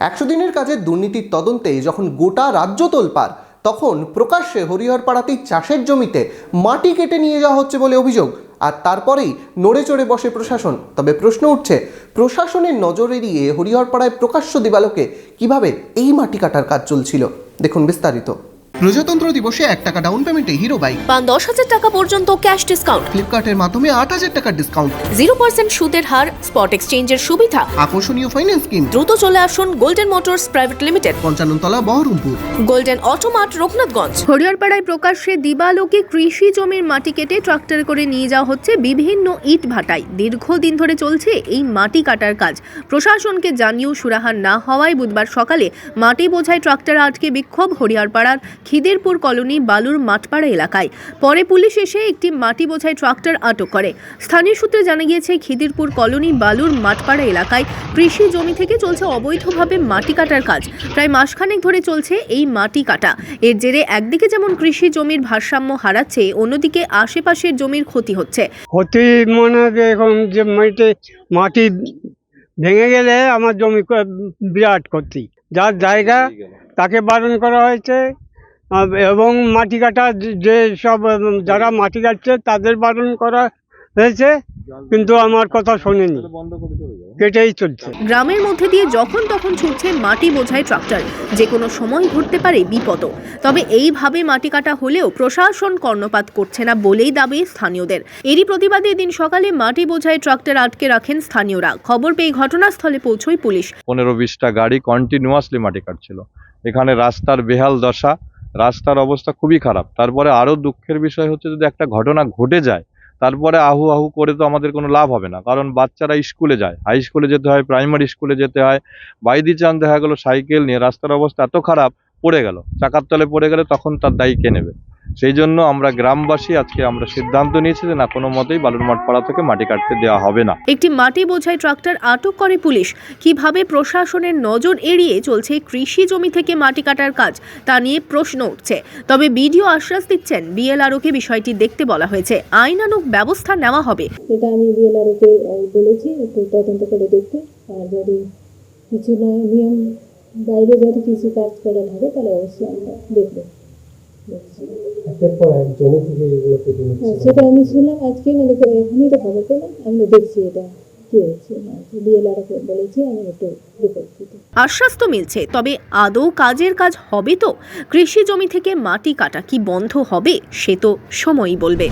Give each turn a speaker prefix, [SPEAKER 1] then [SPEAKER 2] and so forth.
[SPEAKER 1] একশো দিনের কাজে দুর্নীতির তদন্তে যখন গোটা রাজ্য তোলপার তখন প্রকাশ্যে হরিহরপাড়াতেই চাষের জমিতে মাটি কেটে নিয়ে যাওয়া হচ্ছে বলে অভিযোগ। আর তারপরেই নড়ে চড়ে বসে প্রশাসন। তবে প্রশ্ন উঠছে, প্রশাসনের নজর এড়িয়ে হরিহরপাড়ায় প্রকাশ্য দিবালোকে কীভাবে এই মাটি কাটার কাজ চলছিল? দেখুন বিস্তারিত। প্রজাতন্ত্র দিবসে এক টাকা ডাউন পেমেন্টে হিরো বাইক
[SPEAKER 2] পান দশ হাজার টাকা পর্যন্ত ক্যাশ ডিসকাউন্ট
[SPEAKER 1] ফ্লিপকার্টের মাধ্যমে আট হাজার টাকার ডিসকাউন্ট
[SPEAKER 2] জিরো পার্সেন্ট সুদের হার স্পট এক্সচেঞ্জের সুবিধা।
[SPEAKER 1] আকর্ষণীয় ফাইন্যান্স স্কিম
[SPEAKER 2] দ্রুত চলে আসুন golden motors private limited
[SPEAKER 1] Panchannatala Baharampur.
[SPEAKER 2] Golden automart Raghunathganj
[SPEAKER 3] হরিহরপাড়ায় প্রকাশ্যে দিবালোকে কৃষি জমির মাটি কেটে ট্রাক্টর করে নিয়ে যাওয়া হচ্ছে বিভিন্ন ইট ভাটায়। দীর্ঘদিন ধরে চলছে এই মাটি কাটার কাজ। প্রশাসনকে জানিয়েও সুরাহার না হওয়ায় বুধবার সকালে মাটি বোঝায় ট্রাক্টর আটকে বিক্ষোভ হরিহরপাড়ার খিদেরপুর কলোনি বালুর মাঠপাড়া এলাকায়। পরে পুলিশ এসে একটি মাটি বোঝাই ট্রাক্টর আটক করে। স্থানীয় সূত্রে জানা গিয়েছে, খিদিরপুর কলোনি বালুর মাঠপাড়া এলাকায় কৃষি জমি থেকে চলছে অবৈধভাবে মাটি কাটার কাজ। প্রায় মাসখানেক ধরে চলছে এই মাটি কাটা। এর জেরে একদিকে যেমন কৃষি জমির ভারসাম্য হারাচ্ছে, অন্যদিকে আশেপাশের জমির ক্ষতি হচ্ছে।
[SPEAKER 4] ক্ষতি মনে এখন যে মাটি ভেঙে গেলে আমার জমি বিরাট ক্ষতি। যার জায়গা তাকে বারণ করা হয়েছে। এবং মাটি কাটা যে- সব যারা মাটি কাটছে তাদের বারণ করা হয়েছে কিন্তু আমার কথা শোনেনি। কেটেই চলছে।
[SPEAKER 3] গ্রামের মধ্যে দিয়ে যখন তখন ছুটছে মাটি বোঝাই ট্রাক্টর। যে কোনো সময় ঘটতে পারে বিপদ। তবে এইভাবে মাটি কাটা হলেও প্রশাসন কর্ণপাত করছে না বলেই দাবি স্থানীয়দের। এরই প্রতিবাদে এদিন সকালে মাটি বোঝাই ট্রাক্টর আটকে রাখেন স্থানীয়রা। খবর পেয়ে ঘটনাস্থলে পৌঁছয় পুলিশ।
[SPEAKER 5] পনেরো বিশটা গাড়ি কন্টিনিউয়াসলি মাটি কাটছিল। এখানে রাস্তার বেহাল দশা। রাস্তার অবস্থা খুবই খারাপ। তারপরে আরও দুঃখের বিষয় হচ্ছে যদি একটা ঘটনা ঘটে যায়, তারপরে আহু আহু করে তো আমাদের কোনো লাভ হবে না। কারণ বাচ্চারা স্কুলে যায়, হাই স্কুলে যেতে হয়, প্রাইমারি স্কুলে যেতে হয় বাইদি চান দেখা গেলো সাইকেল নিয়ে রাস্তার অবস্থা এত খারাপ, পড়ে গেল। চাকার তলে পড়ে গেলে তখন তার দায়ী কে নেবে? সেই জন্য আমরা গ্রামবাসী আজকে আমরা সিদ্ধান্ত নিয়েছি যে না কোনো মতেই বালুরমাঠ পাড়া থেকে মাটি কাটতে দেওয়া হবে না।
[SPEAKER 3] একটি মাটি বোঝাই ট্রাক্টর আটক করে পুলিশ। কীভাবে প্রশাসনের নজর এড়িয়ে চলছে কৃষি জমি থেকে মাটি কাটার কাজ তা নিয়ে প্রশ্ন উঠছে। তবে বিডিও আশ্বাস দিচ্ছেন বিএলআরওকে বিষয়টি দেখতে বলা হয়েছে। আইনানুগ ব্যবস্থা নেওয়া হবে।
[SPEAKER 6] এটা আমি বিএলআরওকে বলেছি একটু তদন্ত করে দেখতে। আর যদি কিছু নিয়ম বাইরে যদি কিছু কাজ করা থাকে তাহলে অবশ্যই আমরা দেখব।
[SPEAKER 7] একের পর এক জমি থেকে এগুলো কেটে নিচ্ছে।
[SPEAKER 6] হ্যাঁ সেটা আমি শুনলাম আজকে মানে এখনই তো খবর পেলাম আমরা দেখছি এটা কি হচ্ছে। না বিএলআরওকে বলেছি আমি একটু রিপোর্ট
[SPEAKER 3] আশ্বাস তো মিলছে তবে আদৌ কাজের কাজ হবে তো? কৃষি জমি থেকে মাটি কাটা কি বন্ধ হবে সে তো সময়ই বলবে।